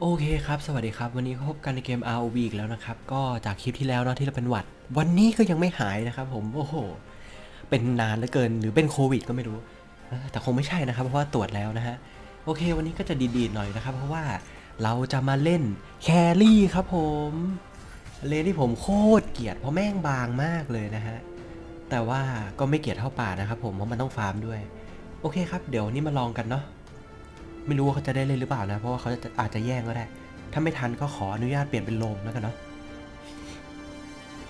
โอเคครับ สวัสดีครับ วันนี้ก็พบกันในเกม ROV อีกแล้วนะครับ ก็จากคลิปที่แล้วเนาะที่เราเป็นหวัด วันนี้ก็ยังไม่หายนะครับผม โอ้โห เป็นนานเหลือเกิน หรือเป็นโควิดก็ไม่รู้ แต่คงไม่ใช่นะครับ เพราะว่าตรวจแล้วนะฮะ โอเค วันนี้ก็จะดีๆหน่อยนะครับ เพราะว่าเราจะมาเล่นแครี่ครับผมเลนที่ผมโคตรเกลียดเพราะแม่งบางมากเลยนะฮะ แต่ว่าก็ไม่เกลียดเท่าป่านะครับผม เพราะมันต้องฟาร์มด้วย โอเคครับ เดี๋ยววันนี้มาลองกันเนาะ ไม่รู้ว่าเขาจะได้เล่นหรือเปล่านะ เพราะว่าเขาจะอาจจะแย่งก็ได้ ถ้าไม่ทันก็ขออนุญาตเปลี่ยนเป็นโลมแล้วกันเนาะ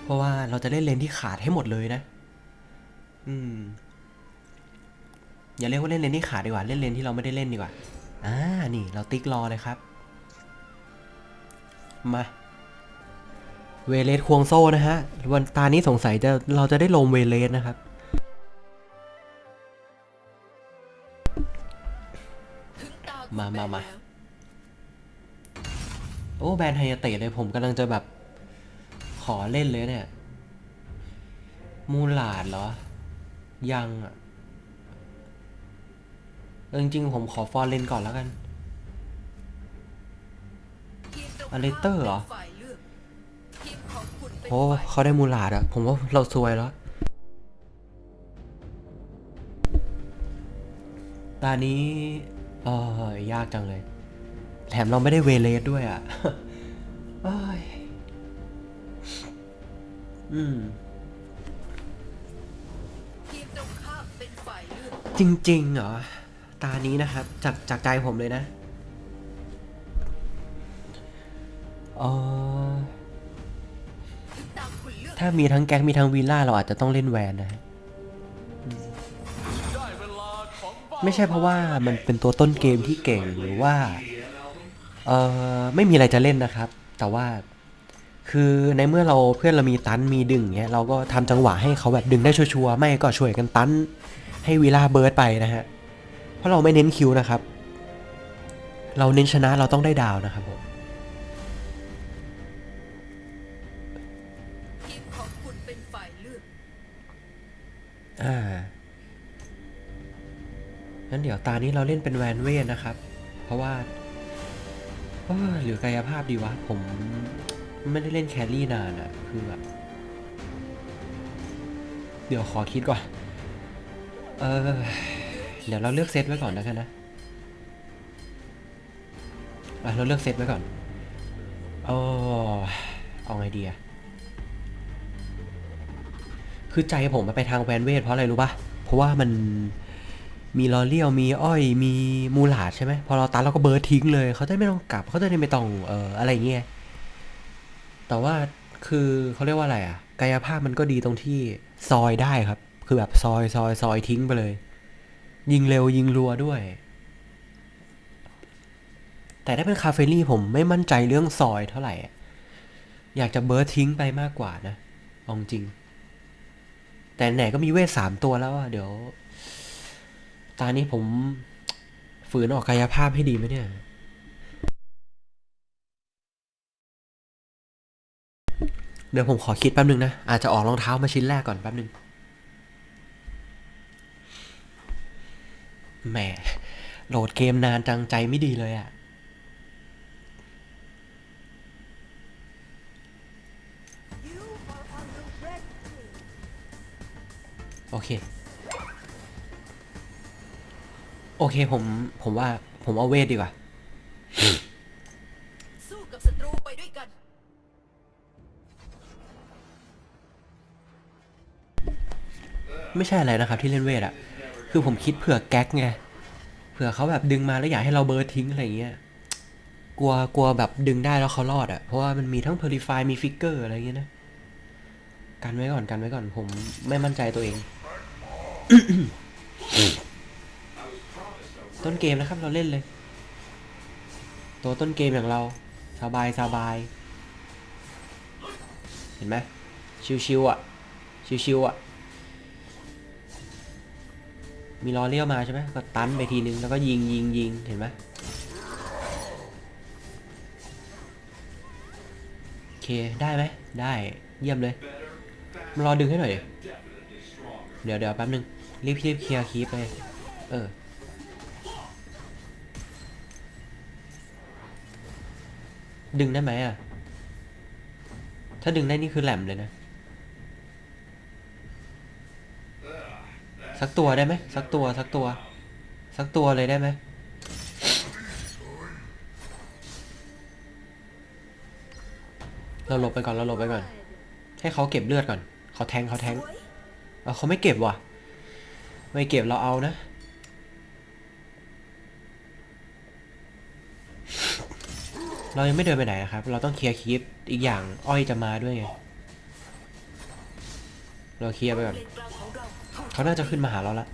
เพราะว่าเราจะเล่นเลนที่ขาดให้หมดเลยนะ อืม อย่าเรียกว่าเล่นเลนที่ขาดดีกว่า เล่นเลนที่เราไม่ได้เล่นดีกว่า อ่า นี่เราติ๊กรอเลยครับ มา เวเลสควงโซ่นะฮะ วันตานี้สงสัยจะเราจะได้ลงเวเลสนะครับ มามามาโอ้แบรนไฮยาเตะเลยผมกำลังจะแบบ ขอเล่นเลยเนี่ย มูลาดเหรอ ยังอะจริงๆผมขอฟอร์เรนก่อนแล้วกันอเลเตอร์เหรอโอ้เขาได้มูลาดอะผมว่าเราซวยแล้วตานี้ เออยากจังเลย แถมเราไม่ได้เวเลสด้วยอะเอ้ยอืมจริงๆเหรอ ตานี้นะครับ จากจากใจผมเลยนะเออถ้ามีทั้งแก๊งมีทั้งวีล่าเราอาจจะต้องเล่นแวนนะฮะ ไม่ใช่เพราะว่ามันเป็นตัวต้นเกมที่เก่งหรือว่าเออไม่มีอะไรจะเล่นนะครับ แต่ว่าคือในเมื่อเราเพื่อนเรามีตันมีดึงเงี้ยเราก็ทำจังหวะให้เขาแบบดึงได้ชัวร์ๆไม่ก็ช่วยกันตันให้วีล่าเบิร์ดไปนะฮะ เพราะเราไม่เน้นคิวนะครับ เราเน้นชนะเราต้องได้ดาวนะครับผมทีมของคุณเป็นฝ่ายเลือกอ่า งั้นเดี๋ยวตานี้เราเล่นเป็นแวนเวทนะครับ เพราะว่าเอ้อหรือกายภาพดีวะ ผมไม่ได้เล่นแครี่นานอะคือแบบเดี๋ยวขอคิดก่อน เออ เดี๋ยวเราเลือกเซตไว้ก่อนแล้วกันนะอะเราเลือกเซตไว้ก่อนโอ้เอาไงดีอะคือใจผมมันไปทางแวนเวทเพราะอะไรรู้ปะเพราะว่ามัน มีลอเลียวมีอ้อยมีมูหลาดใช่ไหมพอเราตัดเราก็เบิร์ทิ้งเลยเขาจะไม่ต้องกลับเขาจะได้ไม่ต้องเอออะไรเงี้ยแต่ว่าคือเขาเรียกว่าอะไรอะกายภาพมันก็ดีตรงที่ซอยได้ครับ คือแบบซอยซอยซอยทิ้งไปเลย ยิงเร็วยิงรัวด้วย แต่ถ้าเป็นคาเฟลี่ผมไม่มั่นใจเรื่องซอยเท่าไหร่อยากจะเบิร์ทิ้งไปมากกว่านะอาจริง แต่ไหนก็มีเวทสามตัวแล้วอะเดี๋ยว ตอนนี้ผมฝืนออกกายภาพให้ดีไหมเนี่ย เดี๋ยวผมขอคิดแป๊บนึงนะ อาจจะออกรองเท้ามาชิ้นแรกก่อนแป๊บนึง แหม โหลดเกมนานจังใจไม่ดีเลยอะโอเค โอเคผมผมว่าผมเอาเวทดีกว่า สู้กับศัตรูไปด้วยกัน ไม่ใช่อะไรนะครับที่เล่นเวทอะคือผมคิดเผื่อแก๊กไงเผื่อเขาแบบดึงมาแล้วอยากให้เราเบิร์ดทิ้งอะไรเงี้ยกลัวกลัวแบบดึงได้แล้วเขารอดอะเพราะว่ามันมีทั้งเพอริฟายมีฟิกเกอร์อะไรเงี้ยนะกันไว้ก่อนกันไว้ก่อนผมไม่มั่นใจตัวเอง ต้นเกมนะครับเราเล่นเลย ตัวต้นเกมอย่างเราสบายสบาย เห็นไหมชิวๆอะ ชิวๆอะ มีล้อเลี้ยวมาใช่ไหมก็ตันไปทีนึงแล้วก็ยิงยิงยิงเห็นไหมโอเค ได้ไหมได้เยี่ยมเลยมารอดึงให้หน่อย เดี๋ยวเดี๋ยวแป๊บนึงรีบรีบเคลียร์คีปไปเออ ดึงได้ไหมอะ ถ้าดึงได้นี่คือแหลมเลยนะ สักตัวได้ไหมสักตัวสักตัว สักตัวเลยได้ไหมเราหลบไปก่อนเราหลบไปก่อน ให้เขาเก็บเลือดก่อนเขาแทงเขาแทงเอาเขาไม่เก็บว่ะ ไม่เก็บเราเอานะ เรายังไม่เดินไปไหนนะครับ เราต้องเคลียร์คลิปอีกอย่างอ้อยจะมาด้วยไง เราเคลียร์ไปก่อน เขาน่าจะขึ้นมาหาเราละ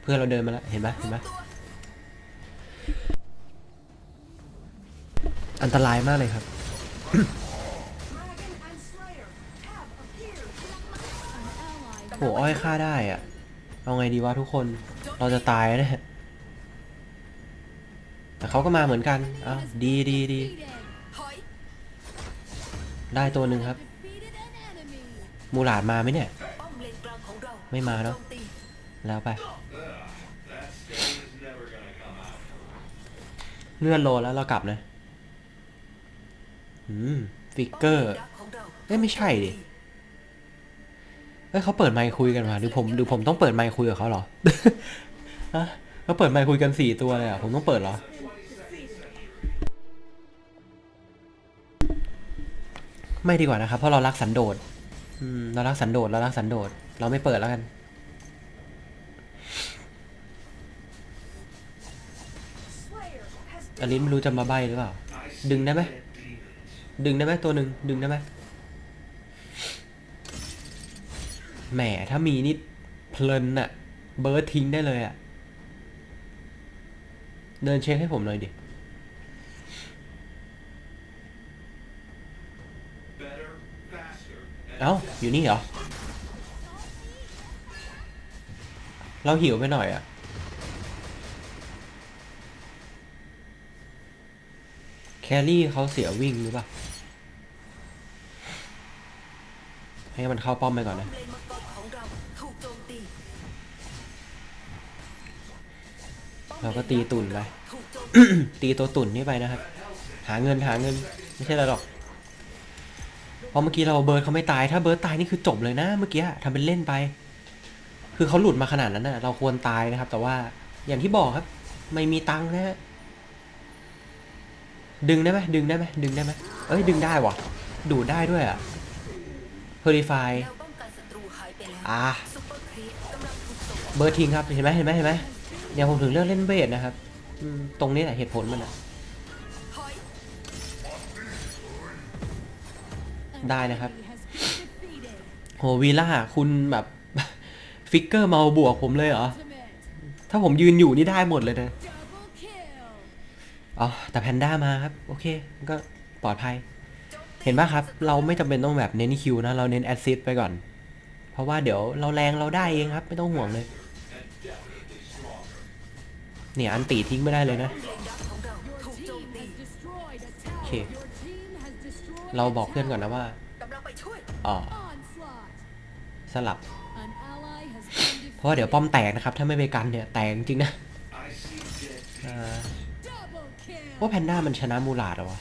เพื่อนเราเดินมาแล้ว เห็นไหมเห็นไหมอันตรายมากเลยครับ โหอ้อยฆ่าได้อะเอาไงดีวะทุกคน เราจะตายแล้วเนี่ย แต่เขาก็มาเหมือนกันอ้าวดีดีดี ได้ตัวหนึ่งครับ มูหลาดมาไหมเนี่ย ไม่มาเนอะแล้วไป เลื่อนโลแล้วเรากลับนะ อืม ฟิกเกอร์เลนดักของเราเอ้ยไม่ใช่ดิ เอ้ยเขาเปิดไมค์คุยกันมาหรือผมหรือผมต้องเปิดไมค์คุยกับเขาเหรอฮะเขาเปิดไมค์คุยกันสี่ตัวเลยอะ ผมต้องเปิดเหรอ ไม่ดีกว่านะครับเพราะเรารักสันโดษเรารักสันโดษเรารักสันโดษเราไม่เปิดแล้วกันอลินไม่รู้จะมาใบหรือเปล่า ดึงได้ไหมดึงได้ไหมตัวหนึ่งดึงได้ไหมแหมถ้ามีนี่เพลินอะเบิร์ดทิ้งได้เลยอะเดินเช็คให้ผมหน่อยดิ เอ้า อยู่นี่เหรอ เราหิวไปหน่อยอะแครี่เขาเสียวิ่งหรือเปล่า ให้มันเข้าป้อมไปก่อนนะเลนมังกรของเราก็ตีตุ่นไป ตีตัวตุ่นนี่ไปนะครับ หาเงินหาเงิน ไม่ใช่อะไรหรอก เพราะเมื่อกี้เราเบิร์ดเขาไม่ตาย ถ้าเบิร์ดตายนี่คือจบเลยนะ เมื่อกี้ทำเป็นเล่นไป คือเขาหลุดมาขนาดนั้นนะเราควรตายนะครับ แต่ว่าอย่างที่บอกครับ ไม่มีตังค์นะฮะดึงได้ไหมดึงได้ไหมดึงได้ไหมเอ้ยดึงได้ว่ะดูดได้ด้วยอะ Purify แนวป้อรูหายไปแล้วอ่าเปอร์ครีปกำลังถูกส่งเบิร์ดทิ้งครับเห็นไหมเห็นไหมเห็นไหมเนี่ยผมถึงเลือกเล่นเบสนะครับตรงนี้แหละเหตุผลมันอะ ได้นะครับ โหวีล่าคุณแบบ ฟิกเกอร์เมาบวกผมเลยเหรอ ถ้าผมยืนอยู่นี่ได้หมดเลยนะอ๋อแต่แพนด้ามาครับ โอเคก็ปลอดภัย เห็นปะครับ เราไม่จำเป็นต้องแบบเน้นคิวนะ เราเน้นแอซซิดไปก่อน เพราะว่าเดี๋ยวเราแรงเราได้เองครับ ไม่ต้องห่วงเลย เนี่ยอันตีทิ้งไม่ได้เลยนะ โอเค เราบอกเพื่อนก่อนนะว่า กำลังไปช่วยอ๋อ สลับ เพราะว่าเดี๋ยวป้อมแตกนะครับ ถ้าไม่ไปกันเนี่ย แตกจริงนะ I see dead อ่าว่าแพนด้ามันชนะมูลาดเหรอวะ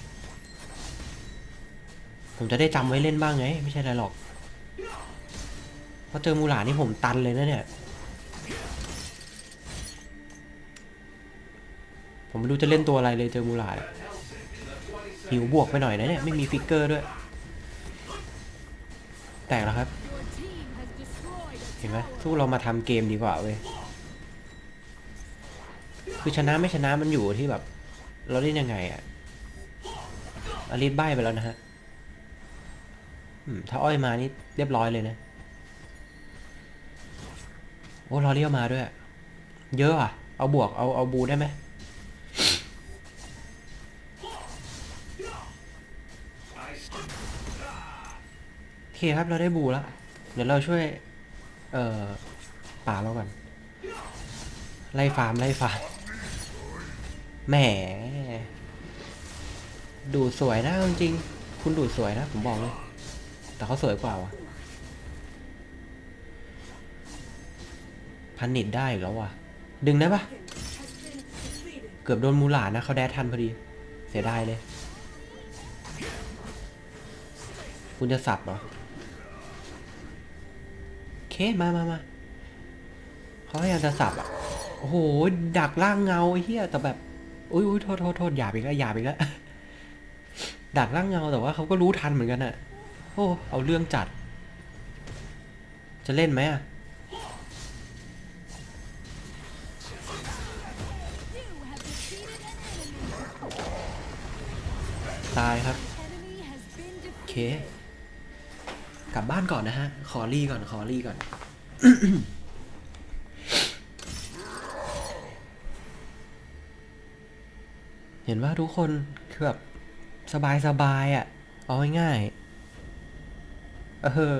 ผมจะได้จำไว้เล่นบ้างไง ไม่ใช่อะไรหรอกเพราะเจอมูลาดนี่ผมตันเลยนะเนี่ย ผมไม่รู้จะเล่นตัวอะไรเลยเจอมูลาด หิวบวกไปหน่อยนะเนี่ย ไม่มีฟิกเกอร์ด้วย แตกแล้วครับ เห็นไหมสู้เรามาทำเกมดีกว่าเว้ย คือชนะไม่ชนะมันอยู่ที่แบบ เราเล่นยังไงอะอลิสใบไปแล้วนะฮะถ้าอ้อยมานี่เรียบร้อยเลยนะ โอ้รอเรียวมาด้วย เยอะอะ เอาบวก เอาเอาบูได้ไหม เคครับเราได้บูแล้ว เดี๋ยวเราช่วย เอ่อป่าเราก่อน ไล่ฟาร์มไล่ฟาร์มแหม ดูสวยนะจริง คุณดูสวยนะ ผมบอกเลย แต่เขาสวยกว่าว่ะพันนิดได้อีกแล้วว่ะ ดึงได้ปะเกือบโดนมูหลานะเขาแดดทันพอดี เสียดายเลย คุณจะสับเหรอ เคมามามาเขาพยายามจะสับอะ โอ้โห ดักล่างเงาเฮียแต่แบบ อุ้ยอุ้ยโทษโทษโทษหยาบอีกแล้วหยาบอีกแล้ว ดักล่างเงาแต่ว่าเขาก็รู้ทันเหมือนกันอะ โอ้ เอาเรื่องจัด จะเล่นไหมอะตายครับ โอเค กลับบ้านก่อนนะฮะ ขอรีก่อน ขอรีก่อน เห็นว่าทุกคนคือแบบสบายสบายอะ่ะ เอาง่ายๆเออ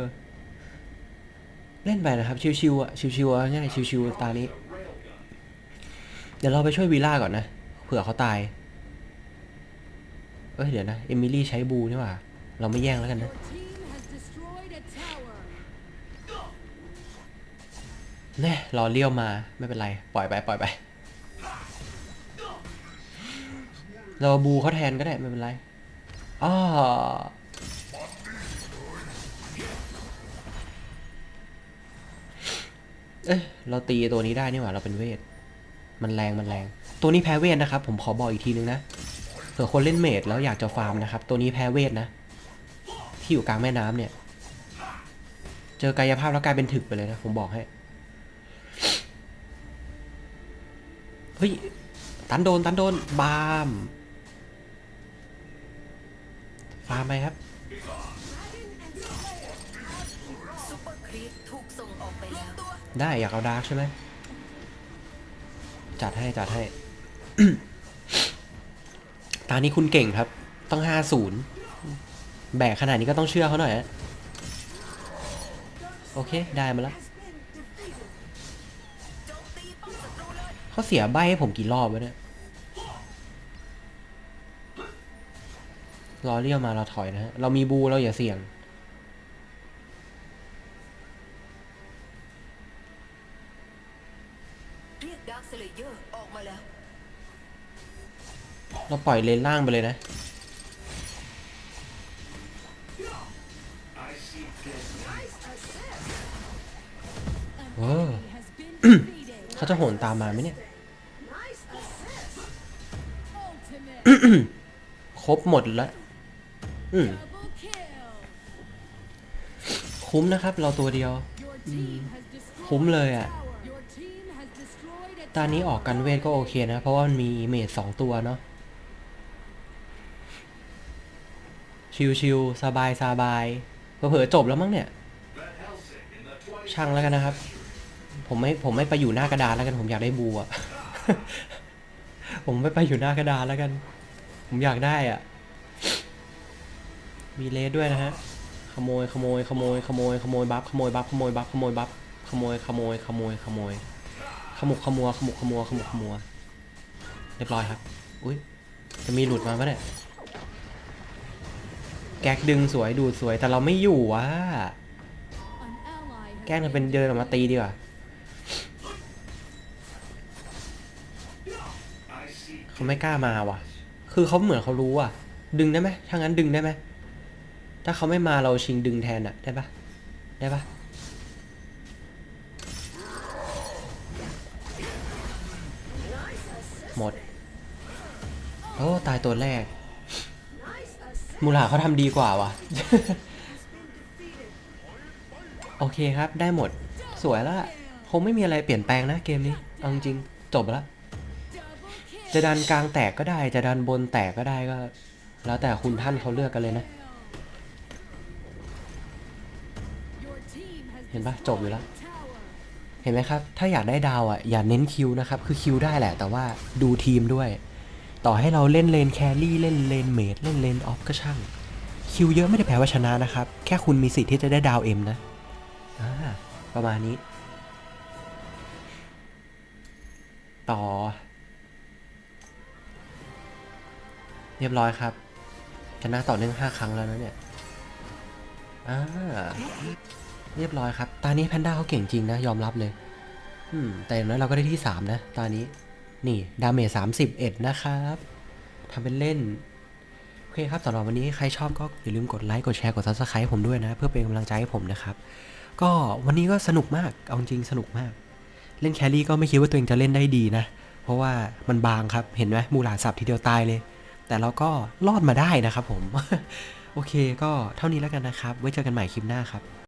เล่นไปนะครับ ชิวๆอะ ชิวๆเอาง่ายๆชิวๆตานี้ เดี๋ยวเราไปช่วยวีล่าก่อนนะ เผื่อเขาตาย เอ้ย เดี๋ยวนะ เอมิลี่ใช้บูนี่หว่า เราไม่แย่งแล้วกันนะ แน่รอเลี้ยวมาไม่เป็นไร ปล่อยไปปล่อยไปเราบูเขาแทนก็ได้ไม่เป็นไรอ้อเอ้ยเราตีตัวนี้ได้นี่หว่าเราเป็นเวท มันแรงมันแรง ตัวนี้แพ้เวทนะครับ ผมขอบอกอีกทีนึงนะเผื่อคนเล่นเมดแล้วอยากจะฟาร์มนะครับ ตัวนี้แพ้เวทนะ ที่อยู่กลางแม่น้ำเนี่ย เจอกายภาพแล้วกลายเป็นถึกไปเลยนะ ผมบอกให้ เฮ้ย ตันโดน ตันโดน บามฟาร์มไหมครับไปแล้วได้อยากเอาดาร์กใช่ไหม จัดให้ จัดให้ ตานี้คุณเก่งครับ ต้องห้าศูนย์แบกขนาดนี้ก็ต้องเชื่อเขาหน่อยฮะโอเค ได้มาแล้ว เลยเขาเสียใบให้ผมกี่รอบวะเนี่ยรอเรียวมาเราถอยนะฮะ เรามีบูเราอย่าเสี่ยง เรียกดาร์คสเลเยอร์ออกมาแล้วเราปล่อยเลนล่างไปเลยนะ I see dead. An Whoa. enemy has been defeated. เขาจะโหนตามมาไหมเนี่ย ครบหมดแล้วอืมคุ้มนะครับ เราตัวเดียว คุ้มเลยอะ a tower. Your team has destroyed a ตอนนี้ออกกันเวทก็โอเคนะ เพราะว่ามันมีเมจสองตัวเนาะ ชิวๆสบายสบายเผลอจบแล้วมั้งเนี่ย ช่างแล้วกันนะครับ ผมไม่ผมไม่ไปอยู่หน้ากระดานแล้วกัน ผมอยากได้บูอะผมไม่ไปอยู่หน้ากระดานแล้วกัน ผมอยากได้อะ มีเลสด้วยนะฮะ ขโมยขโมยขโมยขโมยขโมยบัฟขโมยบัฟขโมยบัฟขโมยบัฟขโมยขโมยขโมยขโมยขมุกขมัวขมุกขมัวขมุกขมัวเรียบร้อยครับ อุ้ยจะมีหลุดมาปะเนี่ย แก๊กดึงสวยดูดสวยแต่เราไม่อยู่อะ แกล้งเป็นเดินออกมาตีดีกว่าเขาไม่กล้ามาว่ะ คือเขาเหมือนเขารู้อะ ดึงได้ไหมถ้างั้นดึงได้ไหมถ้าเขาไม่มาเราชิงดึงแทนอะ ได้ปะได้ปะหมด โอ้ ตายตัวแรก มูลาเขาทำดีกว่าว่ะโอเคครับ ได้หมด สวยแล้ว คงไม่มีอะไรเปลี่ยนแปลงนะเกมนี้ เอาจริง จบแล้ว จะดันกลางแตกก็ได้ จะดันบนแตกก็ได้ก็ แล้วแต่คุณท่านเขาเลือกกันเลยนะ เห็นปะจบอยู่แล้ว เห็นไหมครับ ถ้าอยากได้ดาวอะอย่าเน้นคิวนะครับ คือคิวได้แหละ แต่ว่าดูทีมด้วย ต่อให้เราเล่นเลนแครี่เล่นเลนเมดเล่นเลนออฟก็ช่าง คิวเยอะไม่ได้แปลว่าชนะนะครับ แค่คุณมีสิทธิ์ที่จะได้ดาวเอ็มนะประมาณนี้ ต่อ เรียบร้อยครับ ชนะต่อเนื่อง 5 ครั้งแล้วนะเนี่ย อ่า เรียบร้อยครับตอนนี้แพนด้าเขาเก่งจริงนะ ยอมรับเลย อืม แต่อย่างน้อยเราก็ได้ที่ 3 นะตอนนี้ นี่ ดาเมจสามสิบเอ็ดนะครับทำเป็นเล่น โอเคครับสำหรับวันนี้ใครชอบก็อย่าลืมกดไลค์ กดแชร์ กดซับสไครต์ผมด้วยนะ เพื่อเป็นกำลังใจให้ผมนะครับ ก็วันนี้ก็สนุกมาก เอาจริงสนุกมาก เล่นแครี่ก็ไม่คิดว่าตัวเองจะเล่นได้ดีนะ เพราะว่ามันบางครับ เห็นไหมมูหลาสับทีเดียวตายเลย แต่เราก็รอดมาได้นะครับผม โอเคก็เท่านี้แล้วกันนะครับ ไว้เจอกันใหม่คลิปหน้าครับ